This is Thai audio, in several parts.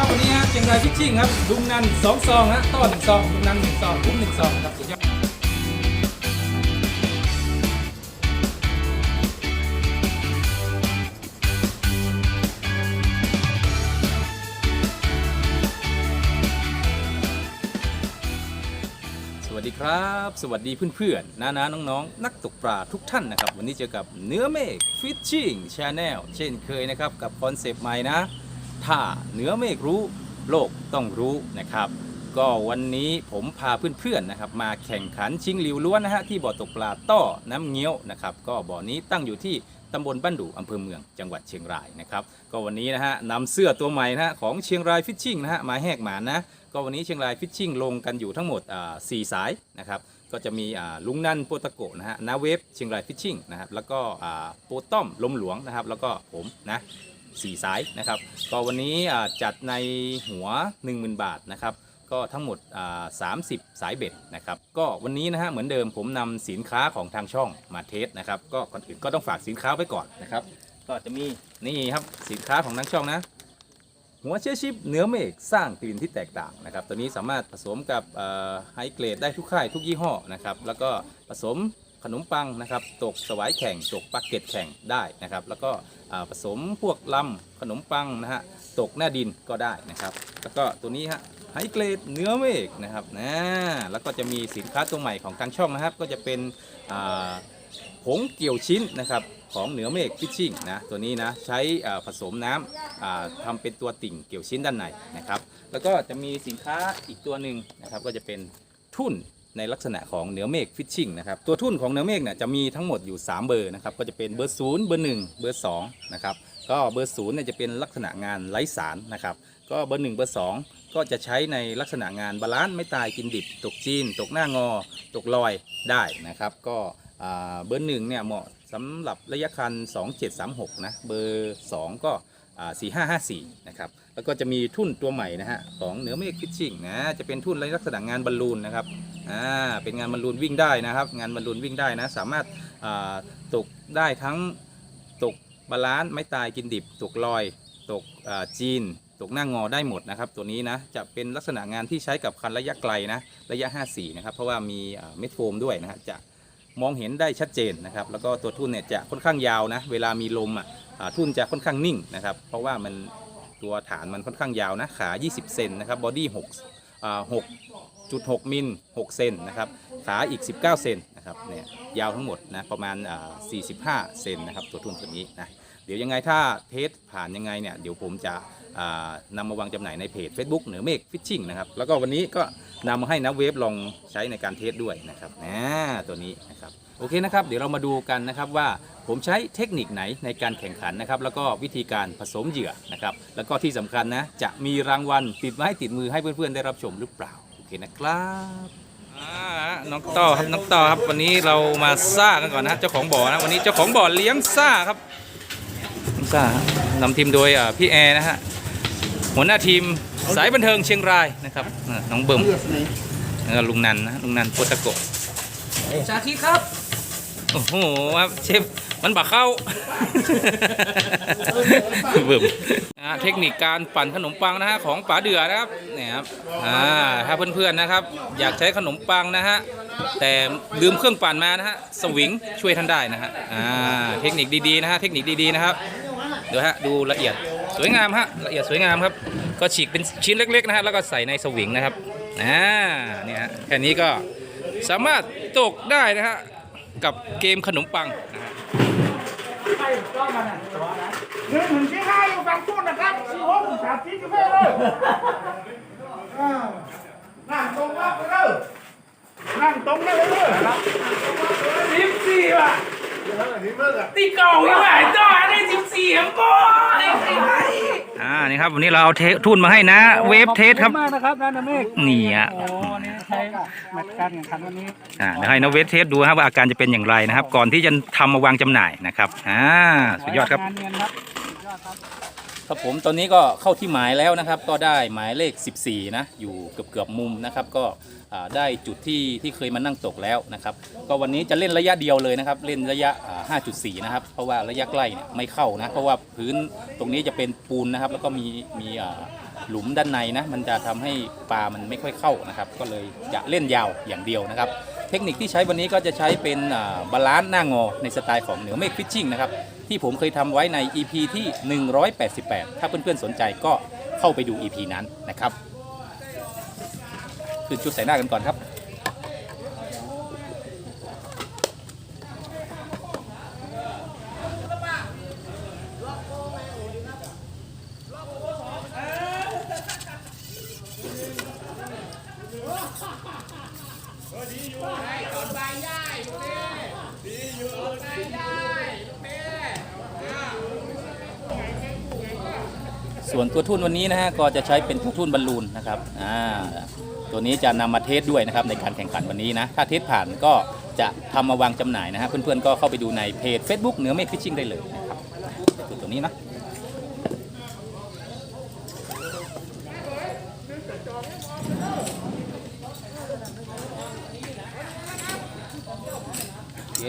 ครับวันนี้ฮะเชียงรายพิชชิ่งครับลุงนันสองซองฮะต้อนหนึ่งซองลุงนันหนึ่งซองผมหนึ่งซองครับสุดยอดสวัสดีครับ สวัสดีเพื่อนๆน้าๆน้องๆนักตกปลาทุกท่านนะครับ วันนี้เจอกับเนื้อเมฆฟิชชิ่งชาแนลเช่นเคยนะครับ กับคอนเซปต์ใหม่นะ ถ้าเหนือเมฆรู้โลกต้องรู้นะครับ ก็วันนี้ผมพาเพื่อนๆนะครับ มาแข่งขันชิงหลิวล้วนนะฮะที่บ่อตกปลาต้อน้ำเงี้ยวนะครับ ก็บ่อนี้ตั้งอยู่ที่ตำบลบ้านดูอำเภอเมืองจังหวัดเชียงรายนะครับ ก็วันนี้นะฮะนำเสื้อตัวใหม่นะฮะของเชียงรายฟิชชิ่งนะฮะมาแหกหมานนะก็วันนี้เชียงรายฟิชชิ่งลงกันอยู่ทั้งหมดอ่าสี่สายนะครับก็จะมีลุงนันโปตะโกนะฮะนาเวฟเชียงรายฟิชชิ่งนะครับแล้วก็อ่าโปต้อมลมหลวงนะครับ แล้วก็ผมนะ สี่สายนะครับ ก็วันนี้จัดในหัว 10,000 บาทนะครับ ก็ทั้งหมด 30 สายเบ็ดนะครับ ก็วันนี้นะฮะเหมือนเดิมผมนำสินค้าของทางช่องมาเทสนะครับ ก็ก่อนอื่นก็ต้องฝากสินค้าไว้ก่อนนะครับ ก็จะมีนี่ครับสินค้าของทางช่องนะหัวเชื้อชิปเนื้อเมฆสร้างกลิ่นที่แตกต่างนะครับตัวนี้สามารถผสมกับไฮเกรดได้ทุกค่ายทุกยี่ห้อนะครับแล้วก็ผสม นมปังนะครับตกสวายแข่งตกปักเก็ตแข่งได้นะครับ แล้วก็ผสมพวกลำขนมปังนะฮะตกหน้าดินก็ได้นะครับ แล้วก็ตัวนี้ฮะไฮเกรดเนื้อเมฆนะครับนะแล้วก็จะมีสินค้าตัวใหม่ของทางช่องนะครับ ก็จะเป็นผงเกี่ยวชิ้นนะครับของเหนือเมฆฟิชชิ่งนะตัวนี้นะใช้ผสมน้ำอ่าทำเป็นตัวติ่งเกี่ยวชิ้นด้านในนะครับ แล้วก็จะมีสินค้าอีกตัวหนึ่งนะครับก็จะเป็นทุ่น ในลักษณะของเหนือเมฆฟิชชิ่งนะครับตัวทุ่นของเหนือเมฆเนี่ยจะมีทั้งหมดอยู่ 3 เบอร์นะครับก็จะเป็นเบอร์ศูนย์เบอร์หนึ่งเบอร์สองนะครับก็เบอร์ศูนย์เนี่ยจะเป็นลักษณะงานไร้สารนะครับก็เบอร์หนึ่งเบอร์สองก็จะใช้ในลักษณะงานบาลานซ์ไม่ตายกินดิบ ตกจีน ตกหน้างอ ตกลอยได้นะครับ ก็เบอร์หนึ่งเนี่ยเหมาะสำหรับระยะคัน 2736 นะ เบอร์ 2 ก็อ่า4554 นะครับ แล้วก็จะมีทุ่นตัวใหม่นะฮะของเหนือเมฆฟิชชิ่งนะจะเป็นทุ่นในลักษณะงานบอลลูนนะครับอ่าเป็นงานบอลลูนวิ่งได้นะครับ งานบอลลูนวิ่งได้นะ สามารถอ่าตกได้ทั้งตกบาลานซ์ไม้ตายกินดิบ ตกลอย ตกอ่าจีน ตกหน้างงอได้หมดนะครับ ตัวนี้นะจะเป็นลักษณะงานที่ใช้กับคันระยะไกลนะระยะ 54 นะครับ เพราะว่ามีเม็ดโฟมด้วยนะฮะจะมองเห็นได้ชัดเจนนะครับ แล้วก็ตัวทุ่นเนี่ยจะค่อนข้างยาวนะ เวลามีลมอะอ่าทุ่นจะค่อนข้างนิ่งนะครับ เพราะว่ามัน ตัวฐานมันค่อนข้างยาวนะ ขา 20 เซนนะครับบอดี้6อ่า6.6 มิล 6 เซนนะครับ ขาอีก 19 เซนนะครับเนี่ยยาวทั้งหมดนะประมาณอ่า45 เซนนะครับตัวทุ่นตัวนี้นะเดี๋ยวยังไงถ้าเทสผ่านยังไงเนี่ยเดี๋ยวผมจะนำมาวางจำหน่ายในเพจ Facebook เหนือเมฆฟิชชิ่งนะครับแล้วก็วันนี้ก็นำมาให้นักเวฟลองใช้ในการเทสด้วยนะครับนะตัวนี้นะครับ โอเคนะครับ เดี๋ยวเรามาดูกันนะครับว่าผมใช้เทคนิคไหนในการแข่งขันนะครับ แล้วก็วิธีการผสมเหยื่อนะครับ แล้วก็ที่สำคัญนะ จะมีรางวัลติดไม้ติดมือให้เพื่อนๆได้รับชมหรือเปล่า โอเคนะครับน้องต่อครับน้องต่อครับวันนี้เรามาซ่ากันก่อนนะเจ้าของบ่อนะวันนี้เจ้าของบ่อเลี้ยงซ่าครับซ่านำทีมโดยพี่แอร์นะฮะหัวหน้าทีมสายบันเทิงเชียงรายนะครับน้องเบิ่มแล้วลุงนันนะลุงนันโปตะโกะชาคิครับ โอ้โหครับเชฟมันบักเข้าเบิ่มอ่าเทคนิคการปั่นขนมปังนะฮะของป๋าเดือนะครับเนี่ยครับอ่าถ้าเพื่อนๆนะครับ อยากใช้ขนมปังนะฮะแต่ลืมเครื่องปั่นมานะฮะสวิงช่วยท่านได้นะฮะอ่าเทคนิคดีๆนะฮะเทคนิคดีๆนะครับเดี๋ยวฮะดูละเอียดสวยงามฮะละเอียดสวยงามครับ ก็ฉีกเป็นชิ้นเล็กๆนะฮะแล้วก็ใส่ในสวิงนะครับอ่าเนี่ยฮะแค่นี้ก็สามารถตกได้นะฮะ กับเกมขนมปังนะฮะหนึ่งถึงที่ห้าอยู่ฝั่งตู้นะครับสี่หกสามสี่สิบห้าเลยนั่งตรงรับไปเลยนั่งตรงเลยเลยสิบสี่ว่ะ ตีเก่ายังไงต่อได้สิบสี่อะบอยไอ้ไอ้อ่านี่ครับวันนี้เราเอาเททุนมาให้นะ เวฟเทสครับมากนะครับนันเมฆนี่อะโอ้วันนี้ใช้แมตช์การแข่งขันวันนี้อ่าเดี๋ยวให้นะเวฟเทสดูครับว่าอาการจะเป็นอย่างไรนะครับ ก่อนที่จะทำมาวางจำหน่ายนะครับอ่าสุดยอดครับงานเนียน ครับผมตอนนี้ก็เข้าที่หมายแล้วนะครับ ก็ได้หมายเลข 14 นะ อยู่เกือบเกือบมุมนะครับ ก็ได้จุดที่ที่เคยมานั่งตกแล้วนะครับ ก็วันนี้จะเล่นระยะเดียวเลยนะครับ เล่นระยะ 5.4 นะครับ เพราะว่าระยะใกล้เนี่ยไม่เข้านะ เพราะว่าพื้นตรงนี้จะเป็นปูนนะครับ แล้วก็มีมีหลุมด้านในนะ มันจะทำให้ปลามันไม่ค่อยเข้านะครับ ก็เลยจะเล่นยาวอย่างเดียวนะครับ เทคนิคที่ใช้วันนี้ก็จะใช้เป็นบาลานซ์หน้างอในสไตล์ของเหนือเมฆฟิชชิ่งนะครับ ที่ผมเคยทำไว้ใน EP ที่ 188 ถ้าเพื่อนๆสนใจก็เข้าไปดู EP นั้นนะครับขึ้นชุดใส่หน้ากันก่อนครับ ดีอยู่ได้ส่วนตัวทุ่นวันนี้นะฮะก็จะใช้เป็นตัวทุ่นบอลลูนนะครับอ่าตัวนี้จะนำมาเทสด้วยนะครับในการแข่งขันวันนี้นะ ถ้าเทสผ่านก็จะทำมาวางจำหน่ายนะฮะเพื่อนๆก็เข้าไปดูในเพจ Facebook เหนือเมฆฟิชชิ่งได้เลยนะครับตัวนี้นะ เค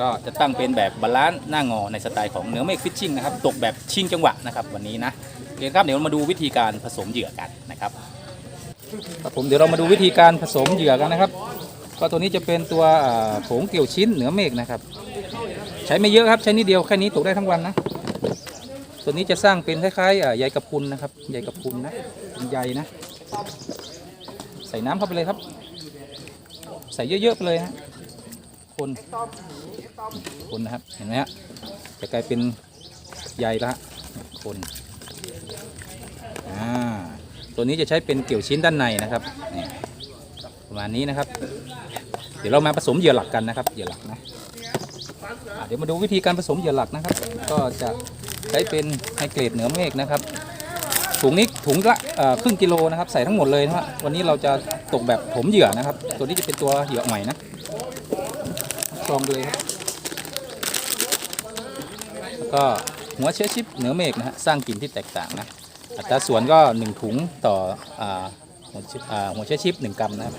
ก็จะตั้งเป็นแบบบาลานซ์หน้างอในสไตล์ของเหนือเมฆฟิชชิ่งนะครับ ตกแบบชิงจังหวะนะครับวันนี้นะโอเคครับเดี๋ยวเรามาดูวิธีการผสมเหยื่อกันนะครับครับผมเดี๋ยวเรามาดูวิธีการผสมเหยื่อกันนะครับ ก็ตัวนี้จะเป็นตัวผงเกี่ยวชิ้นเหนือเมฆนะครับ ใช้ไม่เยอะครับใช้นิดเดียวแค่นี้ตกได้ทั้งวันนะตัวนี้จะสร้างเป็นคล้ายๆใยกระพุนนะครับใยกระพุนนะเป็นใยนะ ใส่น้ำเข้าไปเลยครับ ใส่เยอะๆไปเลยฮะ คนคนนะครับเห็นไหมฮะจะกลายเป็นใยละคนอ่าตัวนี้จะใช้เป็นเกี่ยวชิ้นด้านในนะครับนี่ประมาณนี้นะครับ เดี๋ยวเรามาผสมเหยื่อหลักกันนะครับเหยื่อหลักนะเดี๋ยวมาดูวิธีการผสมเหยื่อหลักนะครับ ก็จะใช้เป็นไฮเกรดเหนือเมฆนะครับถุงนี้ถุงละครึ่งกิโลนะครับ ใส่ทั้งหมดเลยนะฮะวันนี้เราจะตกแบบถมเหยื่อนะครับ ตัวนี้จะเป็นตัวเหยื่อใหม่นะ ลองเลยครับแล้วก็หัวเชื้อชิปเหนือเมฆนะฮะสร้างกลิ่นที่แตกต่างนะอัตราส่วนก็ 1 ถุงต่ออหัวเชื้อหัวเชื้อชิป 1 กรัมนะครับ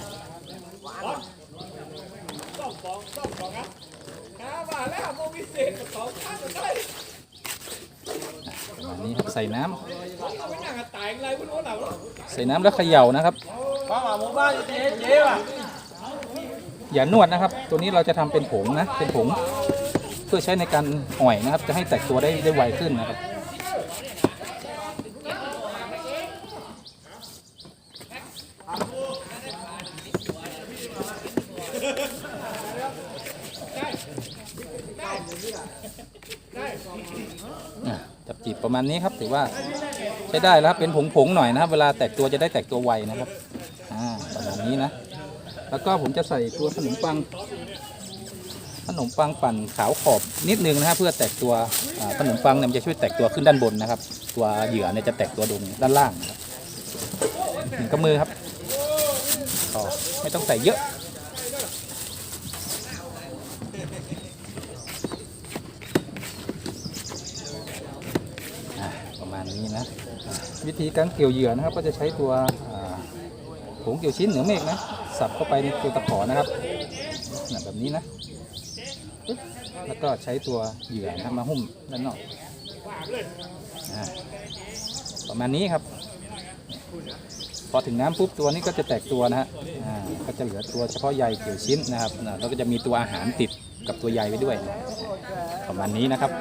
ประมาณนี้ครับใส่น้ำใส่น้ำแล้วเขย่านะครับ อย่านวดนะครับ ตัวนี้เราจะทำเป็นผงนะ เป็นผง เพื่อใช้ในการอ่อยนะครับ จะให้แตกตัวได้ได้ไวขึ้นนะครับอะจับจีบประมาณนี้ครับถือว่าใช้ได้แล้วครับเป็นผงๆหน่อยนะครับ เวลาแตกตัวจะได้แตกตัวไวนะครับ อ่าประมาณนี้นะ แล้วก็ผมจะใส่ตัวขนมปัง ขนมปังปั่นขาวขอบนิดนึงนะฮะเพื่อแตกตัวขนมปังเนี่ยมันจะช่วยแตกตัวขึ้นด้านบนนะครับ ตัวเหยื่อเนี่ยจะแตกตัวลงด้านล่างนะครับหนึ่งกำมือครับอไม่ต้องใส่เยอะประมาณนี้นะ วิธีการเกี่ยวเหยื่อนะครับ ก็จะใช้ตัว ผงเกี่ยวชิ้นเหนือเมฆนะสับเข้าไปในตัวตะขอนะครับแบบนี้นะแล้วก็ใช้ตัวเหยื่อนะมาหุ้มด้านนอกอ่าประมาณนี้ครับ พอถึงน้ำปุ๊บตัวนี้ก็จะแตกตัวนะฮะอ่าก็จะเหลือตัวเฉพาะใยเกี่ยวชิ้นนะครับแล้วก็จะมีตัวอาหารติดกับตัวใยไว้ด้วย ประมาณนี้นะครับ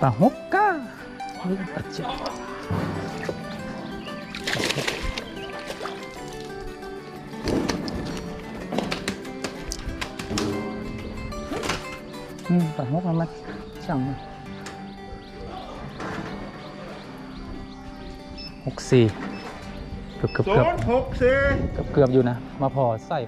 ปลาฮกก้าหรือปลาเจ็บอืมปลาฮกเอามาช่างมาหกสี่เกือบเกือบศูเกือบนย์หกสี่เกือบเกือบอยู่นะ มาพอใส่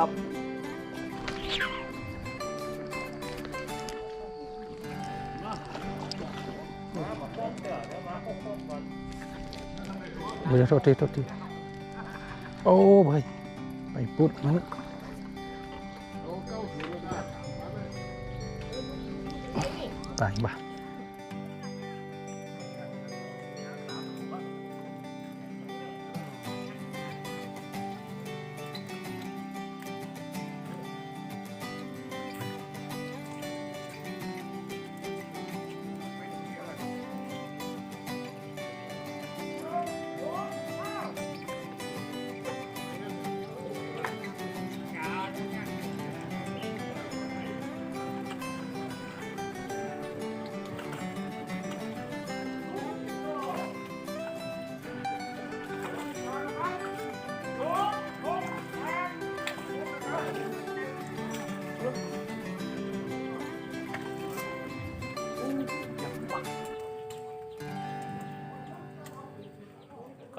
มันครับเดี๋ยวโทษที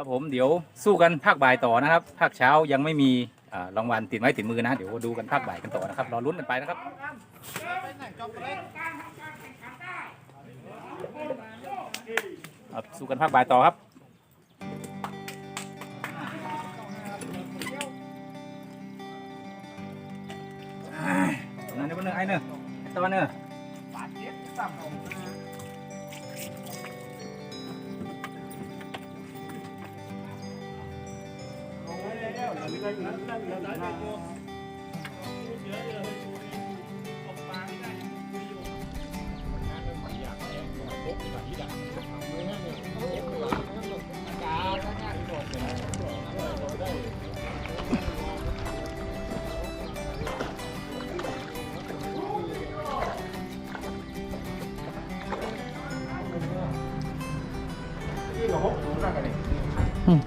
ครับผมเดี๋ยวสู้กันภาคบ่ายต่อนะครับภาคเช้ายังไม่มีรางวัลติดไม้ติดมือนะ เดี๋ยวดูกันภาคบ่ายกันต่อนะครับรอลุ้นกันไปนะครับครับสู้กันภาคบ่ายต่อครับนั่นนี่เนเนื้อไอ้เนื้อตะวันเนื้อ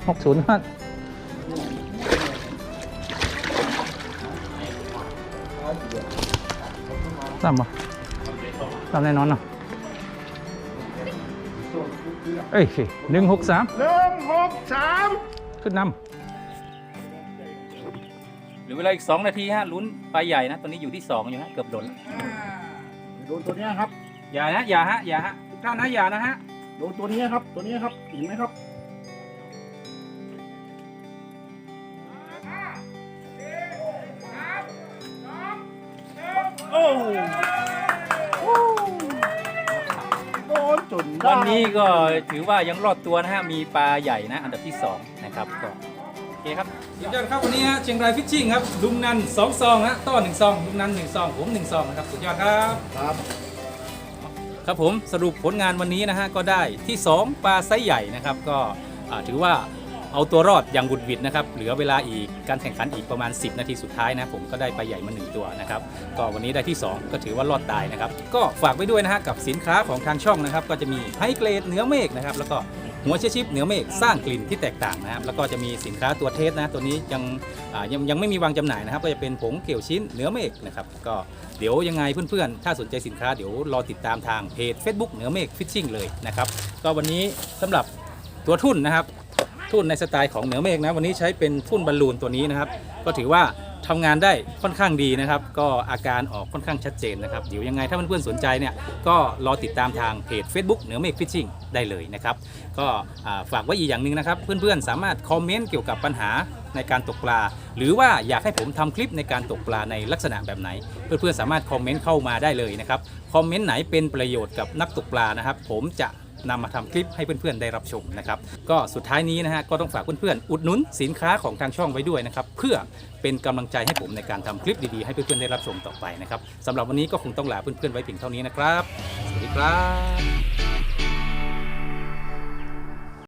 หกศูนย์ห้า สามแน่นอนเนาะเอ้ยหนึ่งหกสามหนึ่งหกสามขึ้นนำเหรือเวลาอีก2นาทีฮะลุ้นปลาใหญ่นะตัวนี้อยู่ที่2อยู่ฮะเกือบโดนแล้วโดนตัวเนี้ยครับ อย่านะอย่าฮะอย่าฮะทุกท่านนะอย่านะฮะโดนตัวเนี้ยครับตัวเนี้ยครับเห็นไหมครับโอ้ โดนจนได้วันนี้ก็ถือว่ายังรอดตัวนะฮะ มีปลาใหญ่นะ อันดับที่ 2 นะครับก็โอเคครับสุดยอดครับวันนี้ฮะเชียงรายฟิชชิ่งครับลุงนัน2ซองฮะต้อ1ซองลุงนัน1ซองผม1ซองนะครับสุดยอดครับครับ ครับผมสรุปผลงานวันนี้นะฮะก็ได้ที่ 2 ปลาไซส์ใหญ่นะครับก็อ่าถือว่า เอาตัวรอดอย่างบุดหวิดนะครับเหลือเวลาอีกการแข่งขันอีกประมาณ 10 นาทีสุดท้ายนะผมก็ได้ไปใหญ่มาหนึ่งตัวนะครับก็วันนี้ได้ที่ 2 ก็ถือว่ารอดตายนะครับก็ฝากไว้ด้วยนะฮะกับสินค้าของทางช่องนะครับก็จะมีไฮเกรดเนื้อเมฆนะครับแล้วก็หัวเชชิปเนื้อเมฆสร้างกลิ่นที่แตกต่างนะครับแล้วก็จะมีสินค้าตัวเทสนะตัวนี้ยังยังยังไม่มีวางจำหน่ายนะครับ ก็จะเป็นผงเกี่ยวชิ้นเนื้อเมฆนะครับก็เดี๋ยวยังไงเพื่อนๆ ถ้าสนใจสินค้าเดี๋ยวรอติดตามทางเพจ Facebook เหนือเมฆฟิชชิ่งเลยนะครับก็วันนี้สำหรับตัวทุ่นนะครับ ทุ่นในสไตล์ของเหนือเมฆนะ วันนี้ใช้เป็นทุ่นบอลลูนตัวนี้นะครับ ก็ถือว่าทำงานได้ค่อนข้างดีนะครับ ก็อาการออกค่อนข้างชัดเจนนะครับเดี๋ยวยังไงถ้าเพื่อนๆสนใจเนี่ยก็รอติดตามทางเพจ Facebook เหนือเมฆฟิชชิ่งได้เลยนะครับ ก็ฝากไว้อีกอย่างหนึ่งนะครับ เพื่อนๆสามารถคอมเมนต์เกี่ยวกับปัญหาในการตกปลา หรือว่าอยากให้ผมทำคลิปในการตกปลาในลักษณะแบบไหน เพื่อนๆสามารถคอมเมนต์เข้ามาได้เลยนะครับคอมเมนต์ไหนเป็นประโยชน์กับนักตกปลานะครับ ผมจะ นำมาทำคลิปให้เพื่อนๆได้รับชมนะครับก็สุดท้ายนี้นะฮะก็ต้องฝากเพื่อนๆอุดหนุนสินค้าของทางช่องไว้ด้วยนะครับเพื่อเป็นกำลังใจให้ผมในการทำคลิปดีๆให้เพื่อนๆได้รับชมต่อไปนะครับสำหรับวันนี้ก็คงต้องลาเพื่อนๆไว้เพียงเท่านี้นะครับสวัสดีครับ